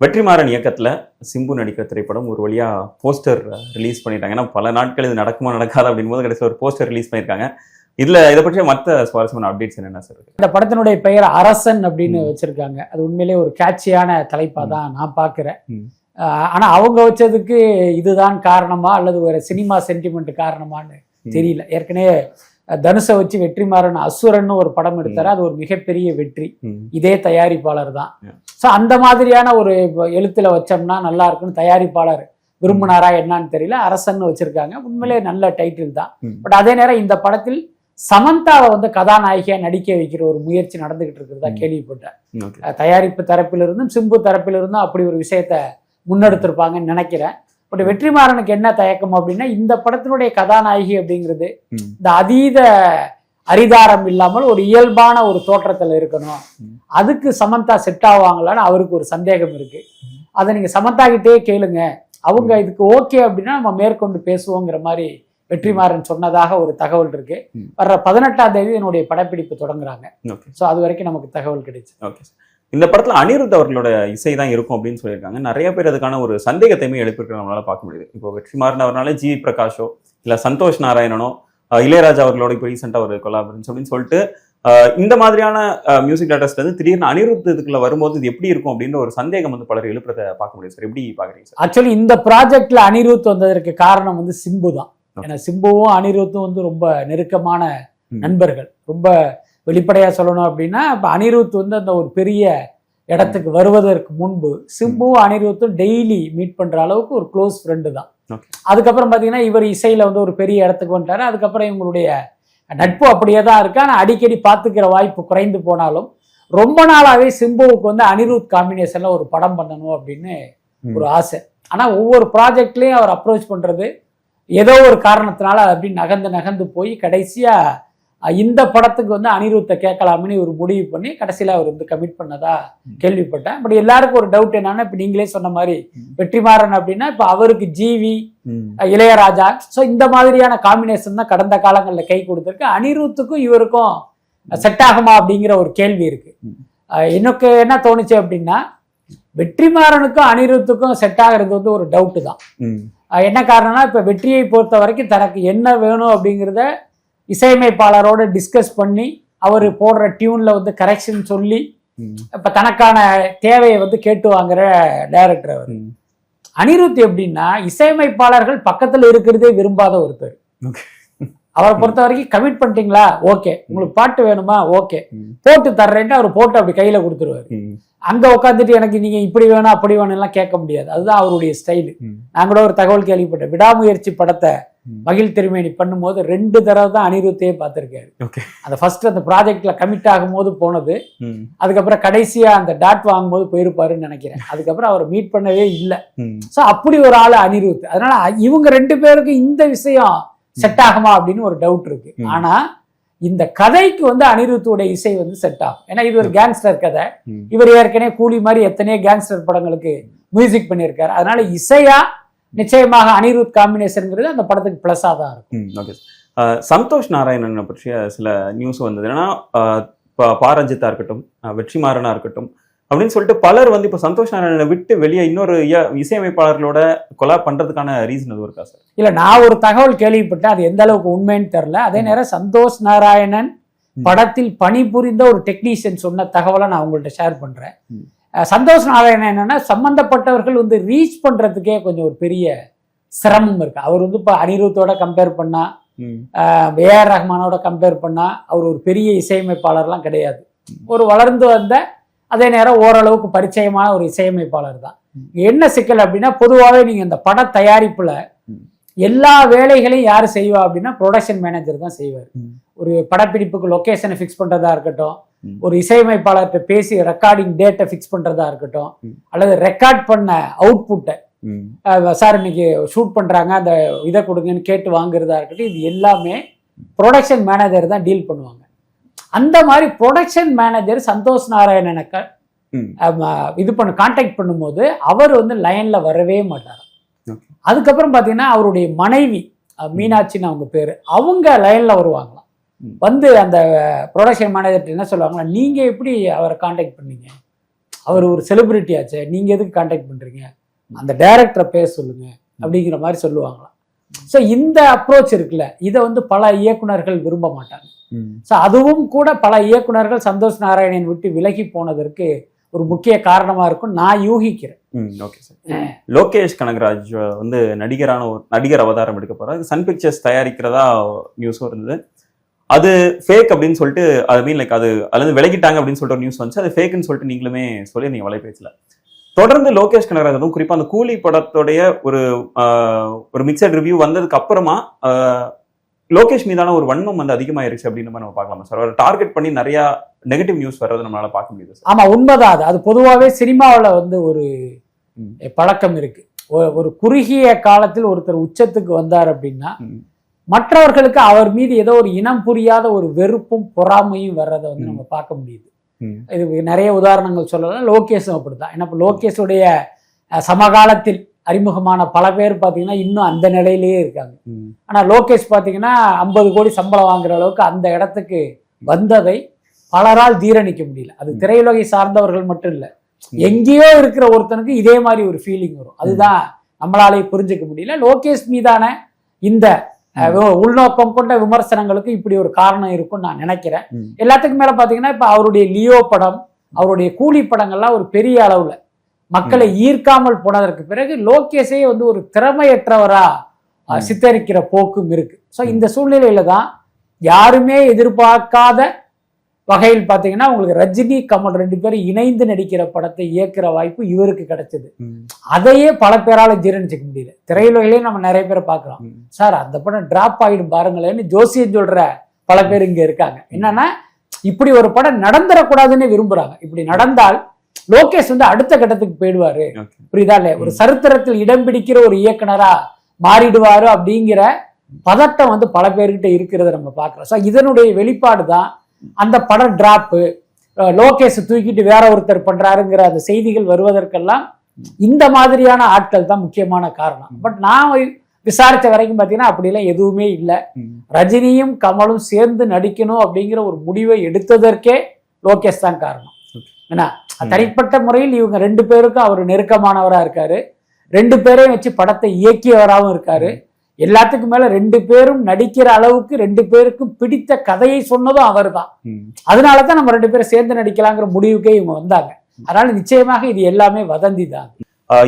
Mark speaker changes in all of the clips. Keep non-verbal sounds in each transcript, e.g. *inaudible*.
Speaker 1: வெற்றிமாறன் இயக்கத்துல சிம்பு நடிக்கிற திரைப்படம் ஒரு வழியா போஸ்டர் ரிலீஸ் பண்ணிட்டாங்க ஏன்னா பல நாட்கள் இது நடக்குமா நடக்காது அப்படின் போது கடைசியில் ஒரு போஸ்டர் ரிலீஸ் பண்ணியிருக்காங்க இதுல இதை பற்றிய மற்ற சுவாரஸ்யமான அப்டேட்ஸ் என்னென்ன சார்
Speaker 2: இந்த படத்தினுடைய பெயர் அரசன் அப்படின்னு. வச்சிருக்காங்க அது உண்மையிலேயே ஒரு கேட்சியான தலைப்பா தான் நான். ஆஹ் ஆனா அவங்க வச்சதுக்கு இதுதான் காரணமா அல்லது ஒரு சினிமா சென்டிமெண்ட் காரணமான்னு. தெரியல ஏற்கனவே தனுஷை வச்சு வெற்றிமாறன் அசுரன் ஒரு படம் எடுத்தாரு. அது ஒரு மிகப்பெரிய வெற்றி. இதே தயாரிப்பாளர் தான். ஸோ அந்த மாதிரியான ஒரு எழுத்துல வச்சோம்னா நல்லா இருக்கும்னு தயாரிப்பாளர் விரும்பினாரா என்னன்னு தெரியல. அரசன் வச்சிருக்காங்க. உண்மையிலேயே நல்ல டைட்டில் தான். பட் அதே நேரம் இந்த படத்தில் சமந்தாவை வந்து கதாநாயகியா நடிக்க வைக்கிற ஒரு முயற்சி நடந்துகிட்டு இருக்கிறதா. கேள்விப்பட்டேன். தயாரிப்பு தரப்பிலிருந்தும் சிம்பு தரப்பிலிருந்தும் அப்படி ஒரு விஷயத்த முன்னெடுத்திருப்பாங்கன்னு நினைக்கிறேன். பட் வெற்றிமாறனுக்கு என்ன தயக்கம் அப்படின்னா இந்த படத்தினுடைய கதாநாயகி அப்படிங்கிறது. இந்த அதீத அரிதாரம் இல்லாமல் ஒரு இயல்பான ஒரு தோற்றத்துல இருக்கணும். அதுக்கு சமந்தா செட் ஆவாங்களான்னு அவருக்கு ஒரு சந்தேகம் இருக்கு. அதை நீங்க சமந்தா கிட்டே கேளுங்க. அவங்க இதுக்கு ஓகே அப்படின்னா நம்ம மேற்கொண்டு பேசுவோங்கிற மாதிரி வெற்றிமாறன் சொன்னதாக ஒரு தகவல் இருக்கு. வர்ற பதினெட்டாம் தேதி என்னுடைய படப்பிடிப்பு தொடங்குறாங்க. ஸோ அது வரைக்கும் நமக்கு தகவல் கிடைச்சு.
Speaker 1: ஓகே இந்த படத்துல அனிருத் அவர்களோட இசை தான் இருக்கும் அப்படின்னு சொல்லியிருக்காங்க. நிறைய பேர் அதுக்கான ஒரு சந்தேகத்தையுமே எழுப்பியிருக்க நம்மளால பார்க்க முடியுது. இப்போ வெற்றிமாறன் அவர்னால ஜி பிரகாஷோ இல்ல சந்தோஷ் நாராயணனோ இளையராஜா அவர்களோட இப்போ ரீசெண்டாக ஒரு கொலாபரன்ஸ் அப்படின்னு சொல்லிட்டு அஹ் இந்த மாதிரியான மியூசிக் டேரக்டர்ஸ்ல இருந்து திடீர்னு அனிருத் இதுக்குள்ள வரும்போது இது எப்படி இருக்கும் அப்படின்ற ஒரு சந்தேகம் வந்து பலர் எழுப்புறத பார்க்க முடியும் சார். எப்படி பாக்குறீங்க சார்?
Speaker 2: ஆக்சுவலி இந்த ப்ராஜெக்ட்ல அனிருத் வந்ததற்கு காரணம் வந்து சிம்பு தான். ஏன்னா சிம்புவும் அனிருத்தும் வந்து ரொம்ப நெருக்கமான. நண்பர்கள். ரொம்ப வெளிப்படையா சொல்லணும் அப்படின்னா இப்ப அனிருத் வந்து அந்த ஒரு பெரிய இடத்துக்கு வருவதற்கு முன்பு சிம்புவும் அனிருத்தும் டெய்லி மீட் பண்ற அளவுக்கு ஒரு க்ளோஸ் ஃப்ரெண்டு தான். அதுக்கப்புறம் பாத்தீங்கன்னா இவர் இசையில வந்து ஒரு பெரிய இடத்துக்கு வந்துட்டாரு. அதுக்கப்புறம் இவங்களுடைய நட்பு அப்படியே தான் இருக்கு. ஆனா அடிக்கடி பார்த்துக்கிற வாய்ப்பு குறைந்து போனாலும் ரொம்ப நாளாவே சிம்புவுக்கு வந்து அனிருத் காம்பினேஷன்ல ஒரு படம் பண்ணணும் அப்படின்னு. ஒரு ஆசை. ஆனா ஒவ்வொரு ப்ராஜெக்ட்லயும் அவர் அப்ரோச் பண்றது ஏதோ ஒரு காரணத்தினால அப்படி நகர்ந்து நகர்ந்து போய் கடைசியா அஹ், இந்த படத்துக்கு வந்து அனிருத்தை கேட்கலாம்னு ஒரு முடிவு பண்ணி கடைசியில அவர் வந்து கமிட் பண்ணதா. கேள்விப்பட்டேன். பட் எல்லாருக்கும் ஒரு டவுட் என்னன்னா இப்ப நீங்களே சொன்ன மாதிரி. வெற்றிமாறன் அப்படின்னா இப்ப அவருக்கு ஜிவி இளையராஜா. ஸோ இந்த மாதிரியான காம்பினேஷன் தான் கடந்த காலங்களில் கை கொடுத்துருக்கு. அனிருத்துக்கும் இவருக்கும் செட் ஆகுமா அப்படிங்கிற ஒரு கேள்வி இருக்கு. எனக்கு என்ன தோணுச்சு அப்படின்னா வெற்றிமாறனுக்கும் அனிருத்துக்கும் செட் ஆகிறது வந்து ஒரு டவுட்டு தான். என்ன காரணம்னா இப்போ வெற்றியை பொறுத்த வரைக்கும் தனக்கு என்ன வேணும் அப்படிங்கிறத இசையமைப்பாளரோட டிஸ்கஸ் பண்ணி அவர் போடுற டியூன்ல வந்து கரெக்ஷன் சொல்லி. இப்போ தனக்கான தேவையை வந்து கேட்டு வாங்குற டைரக்டர் அவர். அனிருத் எப்படின்னா இசையமைப்பாளர்கள் பக்கத்துல இருக்கிறதே விரும்பாத ஒருத்தர். அவரை பொறுத்த வரைக்கும் கமிட் பண்ணிட்டீங்களா ஓகே உங்களுக்கு பாட்டு வேணுமா ஓகே. போட்டு தர்றேன்ட்டு அவர் போட்டு அப்படி கையில கொடுத்துருவாரு. அங்க உட்காந்துட்டு எனக்கு நீங்க இப்படி வேணும் அப்படி வேணும் எல்லாம் கேட்க முடியாது அதுதான் அவருடைய ஸ்டைலு. நான் கூட ஒரு தகவல் கேள்விப்பட்டேன் விடாமுயற்சி படத்தை. மகிழ் திருமேனி பண்ணும்போது ரெண்டு தடவை தான் அனிருத்தையே பார்த்திருக்காரு. அந்த ஃபர்ஸ்ட் அந்த ப்ராஜெக்ட்ல கமிட் ஆகும்போது போனது.
Speaker 1: ம்.
Speaker 2: அதுக்கப்புறம் கடைசியா அந்த டாட் வாங்கும்போது போயிருப்பாருன்னு நினைக்கிறேன். அதுக்கப்புறம் அவர் மீட் பண்ணவே இல்லை. ஸோ அப்படி ஒரு ஆள் அனிருத். அதனால இவங்க ரெண்டு பேருக்கும் இந்த விஷயம் செட் ஆகுமா அப்படின்னு ஒரு டவுட் இருக்கு. ஆனா இந்த கதைக்கு வந்து அனிருத்தோட இசை வந்து செட் ஆகும். ஏன்னா இது ஒரு கேங்ஸ்டர் கதை. இவர் ஏற்கனவே கூலி மாதிரி எத்தனையோ கேங்ஸ்டர் படங்களுக்கு மியூசிக் பண்ணியிருக்காரு. அதனால இசையா நிச்சயமாக அனிருத் காம்பினேஷன்ங்கிறது அந்த படத்துக்கு பிளஸா தான் இருக்கும்.
Speaker 1: ஓகே சந்தோஷ் நாராயணனை பற்றிய சில நியூஸ் வந்தது. என்னன்னா அஹ், ப- பா ரஞ்சித்தா இருக்கட்டும் வெற்றிமாறனா இருக்கட்டும் அப்படின்னு சொல்லிட்டு பலர் வந்து இப்போ சந்தோஷ் நாராயணனை விட்டு வெளியே இன்னொரு இசையமைப்பாளர்களோட கொலா பண்றதுக்கான ரீசன் எதுவும் இருக்கா சார்
Speaker 2: இல்ல நான் ஒரு தகவல் கேள்விப்பட்டேன் அது எந்த அளவுக்கு உண்மைன்னு தெரியல. அதே நேரம் சந்தோஷ் நாராயணன். படத்தில் பணிபுரிந்த ஒரு டெக்னீஷியன் சொன்ன தகவலை நான் உங்கள்ட்ட ஷேர் பண்றேன். சந்தோஷ் நாராயணன் என்னன்னா சம்பந்தப்பட்டவர்கள் வந்து ரீச் பண்றதுக்கே கொஞ்சம் ஒரு பெரிய சிரமம் இருக்கு அவர் வந்து இப்போ அனிருத்தோட கம்பேர் பண்ணா
Speaker 1: ம்.
Speaker 2: ஏஆர் ரஹ்மானோட கம்பேர் பண்ணா அவர் ஒரு பெரிய இசையமைப்பாளர்லாம் கிடையாது ஒரு வளர்ந்து வந்த அதே நேரம் ஓரளவுக்கு பரிச்சயமான ஒரு இசையமைப்பாளர் தான் என்ன சிக்கல் அப்படின்னா பொதுவாகவே நீங்க இந்த பட தயாரிப்புல. எல்லா வேலைகளையும் யார் செய்வா அப்படின்னா ப்ரொடக்ஷன் மேனேஜர் தான் செய்வார். ஒரு படப்பிடிப்புக்கு லொகேஷனை ஃபிக்ஸ் பண்றதா இருக்கட்டும். ஒரு இசையமைப்பாளர்கிட்ட பேசி ரெக்கார்டிங் டேட்டை ஃபிக்ஸ் பண்றதா இருக்கட்டும். அல்லது ரெக்கார்ட் பண்ண அவுட்புட்டை. சார் இன்னைக்கு ஷூட் பண்றாங்க அந்த இதை கொடுங்கன்னு கேட்டு வாங்குறதா இருக்கட்டும் இது எல்லாமே ப்ரொடக்ஷன் மேனேஜர் தான் டீல் பண்ணுவாங்க அந்த மாதிரி ப்ரொடக்ஷன் மேனேஜர் சந்தோஷ் நாராயணனை க-
Speaker 1: ம்.
Speaker 2: ஆமா, இது பண்ண காண்டாக்ட் பண்ணும்போது அவர் வந்து லைன்ல வரவே மாட்டார். அதுக்கப்புறம் பார்த்தீங்கன்னா அவருடைய மனைவி மீனாட்சின்னு அவங்க பேரு அவங்க லைன்ல வருவாங்களாம். வந்து அந்த ப்ரொடக்ஷன் மேனேஜர் என்ன சொல்லுவாங்களா நீங்க எப்படி அவரை காண்டாக்ட் பண்ணீங்க? அவர் ஒரு செலிபிரிட்டி ஆச்சே நீங்க எதுக்கு கான்டாக்ட் பண்றீங்க? அந்த டைரக்டரை பேச சொல்லுங்க அப்படிங்கிற மாதிரி சொல்லுவாங்களாம். ஸோ இந்த அப்ரோச் இருக்குல்ல இதை வந்து பல இயக்குனர்கள் விரும்ப மாட்டாங்க. ஸோ அதுவும் கூட பல இயக்குனர்கள் சந்தோஷ் நாராயணன் விட்டு விலகி போனதற்கு ஒரு முக்கிய காரணமா இருக்கும். நான் யூகிக்கிறேன்.
Speaker 1: ஓகே சார் லோகேஷ் கனகராஜ் வந்து நடிகரான ஒரு நடிகர் அவதாரம் எடுக்க போறாரு. சன் பிக்சர்ஸ் தயாரிக்கிறதா நியூஸும் இருந்தது. அது ஃபேக் அப்படின்னு சொல்லிட்டு அது மீன் லைக் அது அதுல இருந்து விலகிட்டாங்க அப்படின்னு சொல்லிட்டு ஒரு நியூஸ் வந்துச்சு. அது ஃபேக்குன்னு சொல்லிட்டு நீங்களுமே சொல்லி நீங்க வலைபேசல தொடர்ந்து லோகேஷ் கனகராஜ் அதுவும் குறிப்பா அந்த கூலி படத்துடைய ஒரு ஒரு மிக்சட் ரிவ்யூ வந்ததுக்கு அப்புறமா லோகேஷ் மீதான ஒரு வன்மம் வந்து அதிகமாயிருச்சு அப்படின்னு நம்ம பார்க்கலாமா சார்? அவர் டார்கெட் பண்ணி நிறைய நெகட்டிவ் நியூஸ் வர்றதை நம்மளால பார்க்க முடியுது சார்?
Speaker 2: ஆமா உண்மைதான் அது. அது பொதுவாகவே சினிமாவில் வந்து ஒரு. பழக்கம் இருக்கு. ஒரு- ஒரு குறுகிய காலத்தில் ஒருத்தர் உச்சத்துக்கு வந்தார் அப்படின்னா. மற்றவர்களுக்கு அவர் மீது ஏதோ ஒரு இனம் புரியாத ஒரு வெறுப்பும் பொறாமையும் வர்றதை வந்து. நம்ம பார்க்க முடியுது. இது நிறைய உதாரணங்கள் சொல்லலாம் லோகேஷும் அப்படிதான் ஏன்னா இப்போ லோகேஷுடைய சமகாலத்தில் அறிமுகமான பல பேர் பார்த்தீங்கன்னா இன்னும் அந்த நிலையிலேயே இருக்காங்க. ஆனால் லோகேஷ் பார்த்தீங்கன்னா ஐம்பது கோடி சம்பளம் வாங்குற அளவுக்கு அந்த இடத்துக்கு வந்ததை பலரால் ஜீரணிக்க முடியல அது. திரையுலகை சார்ந்தவர்கள் மட்டும் இல்லை. எங்கேயோ இருக்கிற ஒருத்தனுக்கு இதே மாதிரி ஒரு ஃபீலிங் வரும் அதுதான் நம்மளாலே புரிஞ்சுக்க முடியல லோகேஷ் மீதான இந்த உள்நோக்கம் கொண்ட விமர்சனங்களுக்கு இப்படி ஒரு காரணம் இருக்கும்னு நான் நினைக்கிறேன். எல்லாத்துக்கும் மேல பாத்தீங்கன்னா இப்ப அவருடைய லியோ படம் அவருடைய கூலி படங்கள்லாம் ஒரு பெரிய அளவுல. மக்களை ஈர்க்காமல் போனதற்கு பிறகு லோகேஷே வந்து ஒரு திறமையற்றவரா. சித்தரிக்கிற போக்கும் இருக்கு. ஸோ இந்த சூழ்நிலையில தான் யாருமே எதிர்பார்க்காத வகையில் பார்த்தீங்கன்னா உங்களுக்கு ரஜினி கமல் ரெண்டு பேரும் இணைந்து நடிக்கிற படத்தை இயக்குற வாய்ப்பு இவருக்கு கிடைச்சது. அதையே பல பேரால ஜீரணிச்சுக்க முடியல. திரையுலகிலேயே நம்ம நிறைய பேரை பார்க்குறோம். சார் அந்த படம் டிராப் ஆகிடும் பாருங்களேன்னு ஜோசியம் சொல்ற பல பேர் இங்க இருக்காங்க. என்னன்னா இப்படி ஒரு படம் நடந்துடக்கூடாதுன்னு விரும்புறாங்க. இப்படி நடந்தால் லோகேஷ் வந்து அடுத்த கட்டத்துக்கு போயிடுவாரு. புரியுதா இல்லையா? ஒரு. சரித்திரத்தில் இடம் பிடிக்கிற ஒரு இயக்குனரா மாறிடுவாரு அப்படிங்கிற பதட்டம் வந்து பல பேர்கிட்ட இருக்கிறத நம்ம பார்க்கிறோம். ஸோ இதனுடைய வெளிப்பாடு தான் அந்த படம் டிராப்பு லோகேஷ் தூக்கிட்டு வேற ஒருத்தர் பண்றாருங்கிற அந்த செய்திகள் வருவதற்கெல்லாம் இந்த மாதிரியான ஆட்கள் தான் முக்கியமான காரணம். பட் நான் விசாரிச்ச வரைக்கும் பார்த்தீங்கன்னா அப்படிலாம் எதுவுமே இல்லை. ரஜினியும் கமலும் சேர்ந்து நடிக்கணும் அப்படிங்கிற ஒரு முடிவை எடுத்ததற்கே லோகேஷ் தான் காரணம்.
Speaker 1: ம்.
Speaker 2: தனிப்பட்ட முறையில் இவங்க ரெண்டு பேருக்கும் அவர் நெருக்கமானவரா இருக்காரு. ரெண்டு பேரையும் வச்சு படத்தை இயக்கியவராகவும் இருக்காரு. எல்லாத்துக்கும் மேல ரெண்டு பேரும் நடிக்கிற அளவுக்கு ரெண்டு பேருக்கும் பிடித்த கதையை சொன்னதும். அதனால தான் நம்ம ரெண்டு பேரும் சேர்ந்து நடிக்கலாங்கிற முடிவுக்கே இவங்க வந்தாங்க. அதனால நிச்சயமாக இது எல்லாமே வதந்தி தான்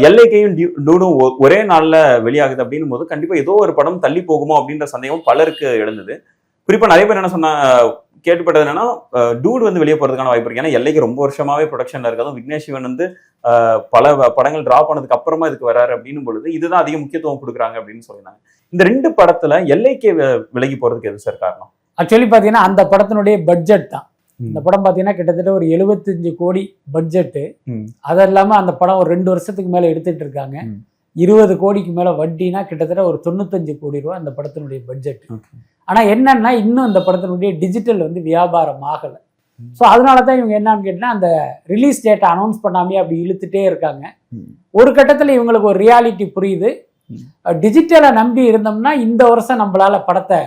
Speaker 1: எல்லைக்கையும் டூடும் ஒ- ஒரே நாள்ல வெளியாகுது அப்படின்னும் போது கண்டிப்பா ஏதோ ஒரு படம் தள்ளி போகுமோ அப்படின்ற சந்தேகம் பலருக்கு எழுந்தது. குறிப்பா நிறைய பேர் என்ன சொன்னா கேட்டுப்பட்டது என்னன்னா டூட் வந்து வெளியே போறதுக்கான வாய்ப்பு இருக்கு. ஏன்னா எல்லைக்கு ரொம்ப வருஷமாவே ப்ரொடக்ஷன்ல இருக்கதும். விக்னேஷ் சிவன் வந்து பல படங்கள் டிரா பண்ணதுக்கு அப்புறமா இதுக்கு வராரு அப்படின்னும் பொழுது இதுதான் அதிக முக்கியத்துவம் கொடுக்குறாங்க அப்படின்னு சொல்லியிருந்தாங்க. இந்த ரெண்டு படத்துல எல்லைக்கே விலகி போறதுக்கு எது சார் காரணம்?
Speaker 2: ஆக்சுவலி பார்த்தீங்கன்னா அந்த படத்தினுடைய பட்ஜெட் தான். இந்த படம் பார்த்தீங்கன்னா கிட்டத்தட்ட ஒரு 75 கோடி பட்ஜெட்டு. அது இல்லாமல் அந்த படம் ஒரு ரெண்டு வருஷத்துக்கு மேலே எடுத்துட்டு இருக்காங்க. இருபது கோடிக்கு மேலே வட்டினா கிட்டத்தட்ட ஒரு தொண்ணூத்தஞ்சு கோடி ரூபா அந்த படத்தினுடைய பட்ஜெட். ஆனால் என்னன்னா இன்னும் இந்த படத்தினுடைய டிஜிட்டல் வந்து வியாபாரம் ஆகலை. ஸோ அதனால தான் இவங்க என்னன்னு கேட்டால் அந்த ரிலீஸ் டேட்டை அனௌன்ஸ் பண்ணாமே அப்படி இழுத்துட்டே இருக்காங்க. ஒரு கட்டத்தில் இவங்களுக்கு ஒரு ரியாலிட்டி புரியுது. டிஜிட்டலை நம்பி இருந்தோம்னா இந்த வருஷம் நம்மளால படத்தை.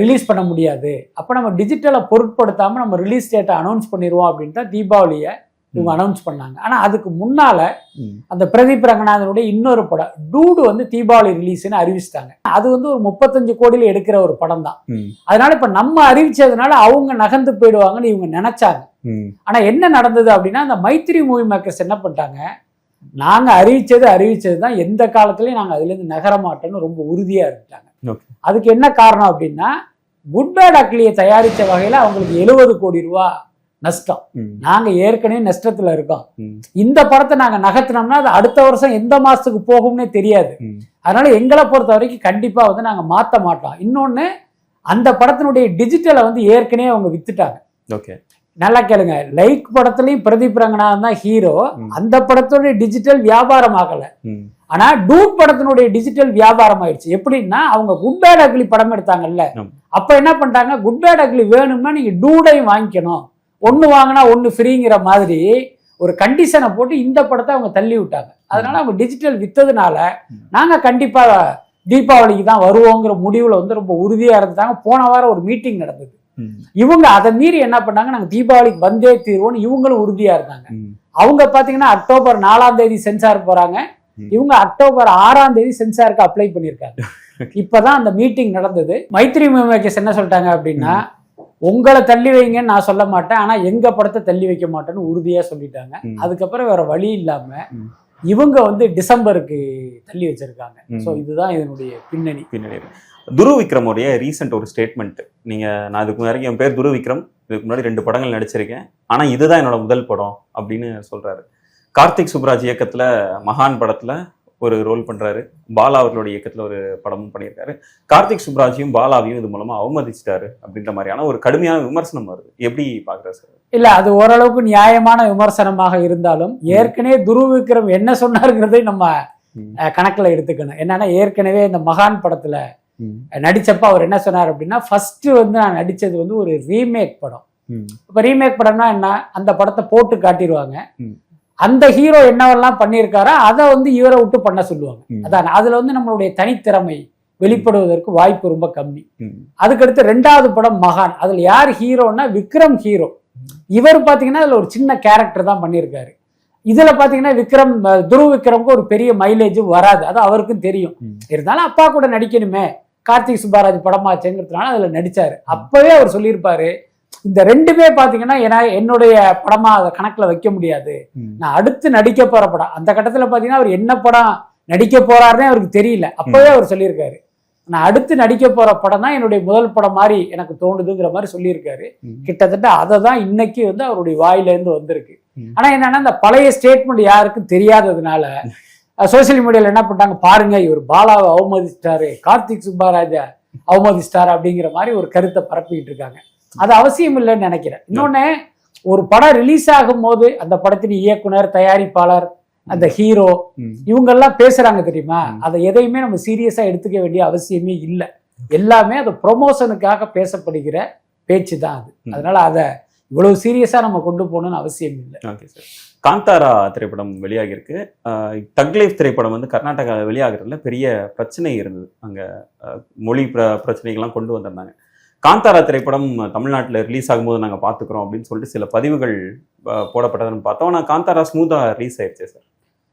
Speaker 2: ரிலீஸ் பண்ண முடியாது அப்போ நம்ம டிஜிட்டலை பொருட்படுத்தாம நம்ம ரிலீஸ் டேட்டை அனௌன்ஸ் பண்ணிடுவோம் அப்படின்ட்டு தீபாவளியை இவங்க. அனௌன்ஸ் பண்ணாங்க ஆனால் அதுக்கு முன்னால. அந்த பிரதீப் ரங்கநாதனுடைய இன்னொரு படம் டூடு வந்து தீபாவளி ரிலீஸ்னு அறிவிச்சிட்டாங்க அது வந்து ஒரு முப்பத்தஞ்சு கோடியில் எடுக்கிற ஒரு படம் தான். அதனால இப்போ நம்ம அறிவிச்சதுனால அவங்க நகர்ந்து போயிடுவாங்கன்னு இவங்க நினைச்சாங்க
Speaker 1: ம்.
Speaker 2: ஆனா என்ன நடந்தது அப்படின்னா அந்த மைத்திரி மூவி மேக்கர்ஸ் என்ன பண்ணிட்டாங்க நாங்க அறிவிச்சது அறிவிச்சது தான் எந்த காலத்துலயும் நாங்க அதுல இருந்து நகர மாட்டோம்னு ரொம்ப உறுதியா இருந்துட்டாங்க. அதுக்கு என்ன காரணம் அப்படின்னா குட் பேட் அக்லியை தயாரிச்ச வகையில அவங்களுக்கு எழுபது கோடி ரூபா நஷ்டம். நாங்க ஏற்கனவே நஷ்டத்துல இருக்கோம். இந்த படத்தை நாங்க நகர்த்தினோம்னா அது அடுத்த வருஷம் எந்த மாசத்துக்கு போகும்னே தெரியாது. அதனால எங்களை பொறுத்த வரைக்கும் கண்டிப்பா வந்து நாங்க மாத்த மாட்டோம். இன்னொன்னு அந்த படத்தினுடைய டிஜிட்டலை வந்து ஏற்கனவே அவங்க வித்துட்டாங்க.
Speaker 1: ஓகே.
Speaker 2: நல்லா கேளுங்க. லைக் படத்துலயும் பிரதீப் ரங்கநாதன் தான் ஹீரோ. அந்த படத்துடைய டிஜிட்டல் வியாபாரம் ஆகல. ஆனா டூட் படத்தினுடைய டிஜிட்டல் வியாபாரம் ஆயிடுச்சு. எப்படின்னா அவங்க குட் பேட் அக்லி படம் எடுத்தாங்கல்ல. அப்ப என்ன பண்ணிட்டாங்க? குட் பேட் அக்லி வேணும்னா நீங்க டூடையும் வாங்கிக்கணும். ஒன்னு வாங்கினா ஒன்னு ஃப்ரீங்கிற மாதிரி ஒரு கண்டிஷனை போட்டு இந்த படத்தை அவங்க தள்ளி விட்டாங்க. அதனால அவங்க டிஜிட்டல் வித்ததுனால
Speaker 1: ம்.
Speaker 2: நாங்க கண்டிப்பா தீபாவளிக்கு தான் வருவோங்கிற முடிவுல வந்து ரொம்ப உறுதியா இருந்துட்டாங்க. போன வாரம் ஒரு மீட்டிங் நடந்தது. இவங்க அதை மீறி என்ன பண்ணாங்க? நாங்க தீபாவளிக்கு வந்தே தீர்வோம்னு இவங்களும் உறுதியா இருந்தாங்க. அவங்க பாத்தீங்கன்னா அக்டோபர் நாலாம் தேதி சென்சார் போறாங்க.
Speaker 1: ம்.
Speaker 2: இவங்க அக்டோபர் ஆறாம் தேதி சென்சாருக்கு அப்ளை பண்ணியிருக்காங்க. *laughs* இப்பதான் அந்த மீட்டிங் நடந்தது. மைத்ரி மேக்கர்ஸ் என்ன சொல்லிட்டாங்க அப்படின்னா உங்களை தள்ளி வைங்கன்னு நான் சொல்ல மாட்டேன் ஆனா எங்க படத்தை தள்ளி வைக்க மாட்டேன்னு உறுதியா சொல்லிட்டாங்க. அதுக்கப்புறம் வேற வழி இல்லாம. இவங்க வந்து டிசம்பருக்கு தள்ளி வச்சிருக்காங்க. சோ இதுதான் இதனுடைய பின்னணி
Speaker 1: இருக்கு. துரு விக்ரமுடைய ரீசெண்ட் ஒரு ஸ்டேட்மெண்ட் நீங்க நான் இதுக்கு முன்னாடி என் பேர் துரு விக்ரம் இதுக்கு முன்னாடி ரெண்டு படங்கள் நடிச்சிருக்கேன் ஆனா இதுதான் என்னோட முதல் படம் அப்படின்னு சொல்றாரு கார்த்திக் சுப்ராஜ் இயக்கத்துல மகான் படத்துல ஒரு ரோல் பண்றாரு. பாலா அவர்களுடைய இயக்கத்துல ஒரு படமும் பண்ணியிருக்காரு. கார்த்திக் சுப்ராஜையும் பாலாவையும் இது மூலமா அவமதிச்சிட்டாரு அப்படின்ற மாதிரியான ஒரு கடுமையான விமர்சனம் வருது. எப்படி பாக்குற சார்?
Speaker 2: இல்ல அது ஓரளவுக்கு நியாயமான விமர்சனமாக இருந்தாலும் ஏற்கனவே துருவிக்ரம் என்ன சொன்னாருங்கிறதை நம்ம கணக்குல எடுத்துக்கணும். என்னன்னா ஏற்கனவே இந்த மகான் படத்துல நடிச்சப்ப அவர் என்ன சொன்னார் அப்படின்னா ஃபர்ஸ்ட் வந்து நான் நடிச்சது வந்து ஒரு ரீமேக் படம். இப்போ ரீமேக் படம்னா என்ன? அந்த படத்தை போட்டு காட்டிடுவாங்க. அந்த ஹீரோ என்னவெல்லாம் பண்ணியிருக்காரோ அதை வந்து இவரை விட்டு பண்ண சொல்லுவாங்க. அதான் அதுல வந்து நம்மளுடைய தனித்திறமை வெளிப்படுவதற்கு வாய்ப்பு ரொம்ப கம்மி. அதுக்கடுத்து ரெண்டாவது படம் மகான். அதுல யார் ஹீரோன்னா விக்ரம் ஹீரோ இவர் பாத்தீங்கன்னா அதுல ஒரு சின்ன கேரக்டர் தான் பண்ணியிருக்காரு. இதுல பாத்தீங்கன்னா விக்ரம் துருவ் விக்ரமுக்கு ஒரு பெரிய மைலேஜும் வராது. அது அவருக்கும் தெரியும். இருந்தாலும் அப்பா கூட நடிக்கணுமே. கார்த்திக் சுப்பாராஜ் படமாச்சேங்கிறதுனால அதுல நடிச்சாரு. அப்பவே அவர் சொல்லியிருப்பாரு இந்த ரெண்டுமே பாத்தீங்கன்னா ஏன்னா என்னுடைய படமா அதை கணக்குல வைக்க முடியாது. நான் அடுத்து நடிக்க போற படம். அந்த கட்டத்துல பாத்தீங்கன்னா அவர் என்ன படம் நடிக்க போறாருன்னே அவருக்கு தெரியல. அப்பவே அவர் சொல்லியிருக்காரு. நான் அடுத்து நடிக்க போற படம் தான் என்னுடைய முதல் படம் மாதிரி எனக்கு தோணுதுங்கிற மாதிரி சொல்லியிருக்காரு. கிட்டத்தட்ட அதை தான் இன்னைக்கு வந்து அவருடைய வாயில இருந்து வந்திருக்கு. ஆனா என்னன்னா இந்த பழைய ஸ்டேட்மெண்ட் யாருக்கும் தெரியாததுனால சோசியல் மீடியால என்ன பண்ணாங்க பாருங்க இவர் பாலாவை அவமதிச்சிட்டாரு கார்த்திக் சுப்பாராஜா அவமதிச்சிட்டாரு அப்படிங்கிற மாதிரி ஒரு கருத்தை பரப்பிக்கிட்டு இருக்காங்க. அது அவசியம் இல்லைன்னு நினைக்கிறேன். இன்னொன்னு ஒரு படம் ரிலீஸ் ஆகும் போது அந்த படத்தின் இயக்குனர் தயாரிப்பாளர் அந்த ஹீரோ இவங்கெல்லாம் பேசுறாங்க தெரியுமா?
Speaker 1: ம்.
Speaker 2: அதை எதையுமே நம்ம சீரியஸா எடுத்துக்க வேண்டிய அவசியமே இல்லை. எல்லாமே அது ப்ரொமோஷனுக்காக பேசப்படுகிற பேச்சு தான் அது. அதனால அதை இவ்வளவு சீரியஸா நம்ம கொண்டு போகணும்னு அவசியம் இல்லை.
Speaker 1: ஓகே சார் காந்தாரா திரைப்படம் வெளியாகிருக்கு ஆஹ் தக் லைஃப் திரைப்படம் வந்து கர்நாடகாவில் வெளியாகிறதுல பெரிய பிரச்சனை இருந்தது. அங்கே மொழி பிர பிரச்சனைகள்லாம் கொண்டு வந்திருந்தாங்க. காந்தாரா திரைப்படம் தமிழ்நாட்டில் ரிலீஸ் ஆகும்போது நாங்கள் பார்த்துக்குறோம் அப்படின்னு சொல்லிட்டு சில பதிவுகள் போடப்பட்டதுன்னு பார்த்தோம் ஆனால் காந்தாரா ஸ்மூத்தாக ரிலீஸ் ஆயிடுச்சு சார்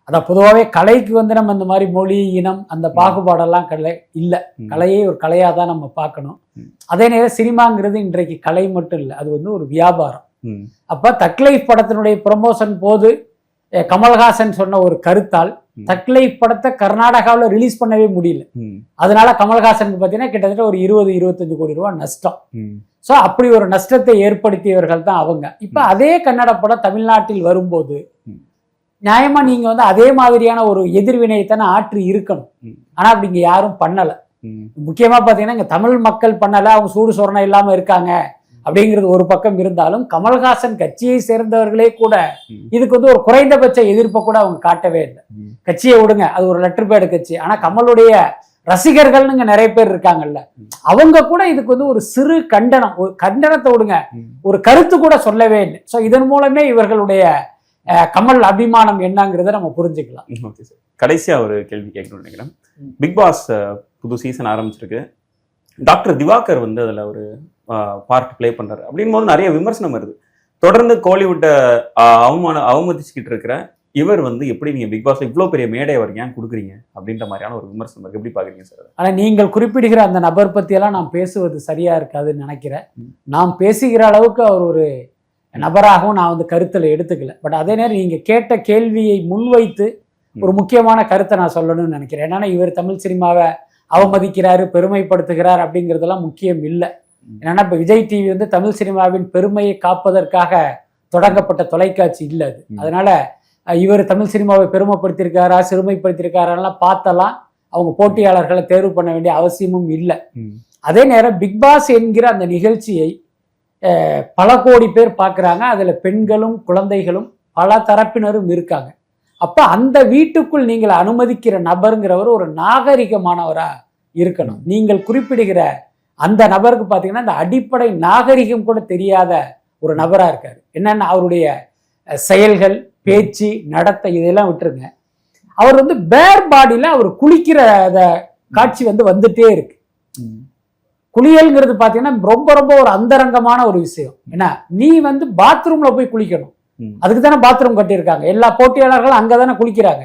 Speaker 2: அதான் பொதுவாகவே கலைக்கு வந்து நம்ம இந்த மாதிரி மொழி இனம் அந்த பாகுபாடெல்லாம் கலை இல்லை. கலையே ஒரு கலையாக தான் நம்ம பார்க்கணும். அதே நேரம் சினிமாங்கிறது இன்றைக்கு கலை மட்டும் இல்லை அது வந்து ஒரு வியாபாரம். அப்ப தக்லைஃப் படத்தினுடைய ப்ரமோஷன் போது கமல்ஹாசன் சொன்ன ஒரு கருத்தால்
Speaker 1: ம்.
Speaker 2: தக்லைஃப் படத்தை கர்நாடகாவில் ரிலீஸ் பண்ணவே முடியல. அதனால கமல்ஹாசனுக்கு பார்த்தீங்கன்னா கிட்டத்தட்ட ஒரு இருபது இருபத்தஞ்சு கோடி ரூபாய் நஷ்டம். ஸோ அப்படி ஒரு நஷ்டத்தை ஏற்படுத்தியவர்கள் தான் அவங்க இப்போ அதே கன்னட படம் தமிழ்நாட்டில் வரும்போது. நியாயமா நீங்க வந்து அதே மாதிரியான ஒரு எதிர்வினையைத்தானே ஆற்றி இருக்கணும். ஆனா அப்படி இங்க யாரும் பண்ணல. முக்கியமா பாத்தீங்கன்னா இங்க தமிழ் மக்கள் பண்ணல அவங்க சூடு சொரணை இல்லாம இருக்காங்க அப்படிங்கிறது ஒரு பக்கம் இருந்தாலும் கமல்ஹாசன் கட்சியை சேர்ந்தவர்களே கூட. இதுக்கு வந்து ஒரு குறைந்தபட்ச எதிர்ப்பை கூட அவங்க காட்டவே இல்லை. கட்சியை விடுங்க அது ஒரு லெட்டர் பேடு கட்சி ஆனா கமலுடைய ரசிகர்கள்னு இங்க நிறைய பேர் இருக்காங்கல்ல. அவங்க கூட இதுக்கு வந்து ஒரு சிறு கண்டனம் ஒரு கண்டனத்தை விடுங்க. ஒரு கருத்து கூட சொல்லவே இல்லை ஸோ இதன் மூலமே இவர்களுடைய கமல் அபிமானம் என்னங்கிறத நம்ம புரிஞ்சுக்கலாம்
Speaker 1: ஓகே சார் கடைசியா ஒரு கேள்வி கேட்கணும்னு நினைக்கிறேன். பிக் பாஸ் புது சீசன் ஆரம்பிச்சிருக்கு டாக்டர் திவாகர் வந்து அதுல ஒரு பார்ட் ப்ளே பண்றாரு. அப்படின் போது நிறைய விமர்சனம் வருது. தொடர்ந்து கோலிவுட்டை அவமான அவமதிச்சுக்கிட்டு இருக்கிற இவர் வந்து எப்படி நீங்க பிக் பாஸ் இவ்வளவு பெரிய மேடை அவருக்கு ஏன் கொடுக்குறீங்க? அப்படின்ற மாதிரியான ஒரு விமர்சனம் இருக்கு எப்படி பாக்குறீங்க சார்
Speaker 2: ஆனா நீங்கள் குறிப்பிடுகிற அந்த நபர் பத்தியெல்லாம் நான் பேசுவது சரியா இருக்காதுன்னு நினைக்கிறேன். நாம் பேசுகிற அளவுக்கு அவர் ஒரு நபராகவும் நான் வந்து கருத்துல எடுத்துக்கல. பட் அதே நேரம் நீங்க கேட்ட கேள்வியை முன்வைத்து ஒரு முக்கியமான கருத்தை நான் சொல்லணும்னு நினைக்கிறேன். என்னன்னா இவர் தமிழ் சினிமாவை அவமதிக்கிறாரு பெருமைப்படுத்துகிறார் அப்படிங்கிறதெல்லாம் முக்கியம் இல்லை. என்னன்னா இப்ப விஜய் டிவி வந்து தமிழ் சினிமாவின் பெருமையை காப்பதற்காக தொடங்கப்பட்ட தொலைக்காட்சி இல்லை அது. அதனால இவர் தமிழ் சினிமாவை பெருமைப்படுத்தியிருக்காரா சிறுமைப்படுத்தியிருக்காரெல்லாம் பார்த்தலாம் அவங்க போட்டியாளர்களை தேர்வு பண்ண வேண்டிய அவசியமும் இல்லை. அதே நேரம் பிக் பாஸ் என்கிற அந்த நிகழ்ச்சியை பல கோடி பேர் பார்க்குறாங்க. அதில் பெண்களும் குழந்தைகளும் பல தரப்பினரும் இருக்காங்க. அப்போ அந்த வீட்டுக்குள் நீங்கள் அனுமதிக்கிற நபருங்கிறவர் ஒரு நாகரிகமானவரா இருக்கணும். நீங்கள் குறிப்பிடுகிற அந்த நபருக்கு பார்த்தீங்கன்னா இந்த அடிப்படை நாகரிகம் கூட தெரியாத ஒரு நபரா இருக்காரு. என்னன்னா அவருடைய செயல்கள் பேச்சு நடத்தை இதெல்லாம் விட்டுருங்க. அவர் வந்து பேர் பாடியில அவர் குளிக்கிற அத காட்சி வந்து வந்துட்டே இருக்கு. குளியல்ங்கிறது பாத்தீங்கன்னா ரொம்ப ரொம்ப ஒரு அந்தரங்கமான ஒரு விஷயம். என்ன நீ வந்து பாத்ரூம்ல போய் குளிக்கணும். அதுக்கு தானே பாத்ரூம் கட்டியிருக்காங்க. எல்லா போட்டியாளர்களும் அங்க தானே குளிக்கிறாங்க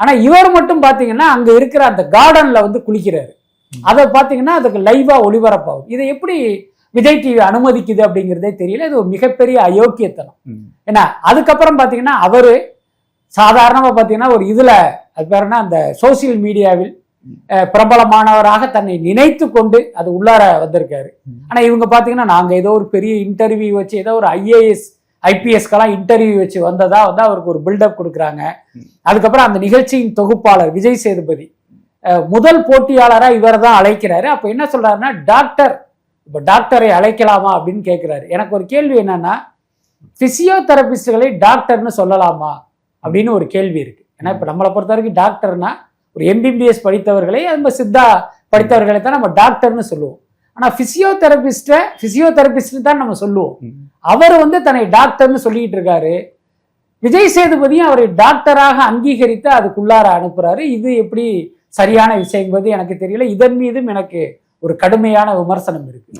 Speaker 2: ஆனா இவர் மட்டும் பாத்தீங்கன்னா அங்க இருக்கிற அந்த கார்டன்ல வந்து குளிக்கிறாரு. அதை பாத்தீங்கன்னா அதுக்கு லைவா ஒளிபரப்பாகும். இதை எப்படி விஜய் டிவி அனுமதிக்குது அப்படிங்கிறதே தெரியல. இது ஒரு மிகப்பெரிய அயோக்கியத்தனம். ஏன்னா அதுக்கப்புறம் பாத்தீங்கன்னா அவரு சாதாரணமா பாத்தீங்கன்னா ஒரு இதுல அது பேர் என்ன? அந்த சோசியல் மீடியாவில் பிரபலமானவராக தன்னை நினைத்து கொண்டு அது உள்ளார வந்திருக்காரு.
Speaker 1: ம்.
Speaker 2: ஆனா இவங்க பாத்தீங்கன்னா நாங்க ஏதோ ஒரு பெரிய இன்டர்வியூ வச்சு ஏதோ ஒரு ஐஏஎஸ் ஐபிஎஸ்க்கெல்லாம் இன்டர்வியூ வச்சு வந்ததா வந்து அவருக்கு ஒரு பில்டப் கொடுக்குறாங்க. அதுக்கப்புறம் அந்த நிகழ்ச்சியின் தொகுப்பாளர் விஜய் சேதுபதி. முதல் போட்டியாளரா இவர் தான் அழைக்கிறாரு. அப்ப என்ன சொல்றாருன்னா டாக்டர் இப்ப டாக்டரை அழைக்கலாமா? அப்படின்னு கேட்கிறாரு எனக்கு ஒரு கேள்வி என்னன்னா பிசியோதெரபிஸ்டுகளை டாக்டர்னு சொல்லலாமா? அப்படின்னு ஒரு கேள்வி இருக்கு. ஏன்னா இப்ப நம்மளை பொறுத்த வரைக்கும் டாக்டர்னா ஒரு எம்பிபிஎஸ் படித்தவர்களை நம்ம சித்தா படித்தவர்களை தான் நம்ம டாக்டர்னு சொல்லுவோம். ஆனா பிசியோதெரபிஸ்ட பிசியோதெரபிஸ்ட் தான் நம்ம சொல்லுவோம். அவர் வந்து தன்னை டாக்டர்னு சொல்லிட்டு இருக்காரு. விஜய் சேதுபதியும் அவரை டாக்டராக அங்கீகரித்து அதுக்குள்ளார அனுப்புறாரு. இது எப்படி சரியான விஷயங்கிறது எனக்கு தெரியல. இதன் மீதும் எனக்கு ஒரு கடுமையான விமர்சனம் இருக்கு.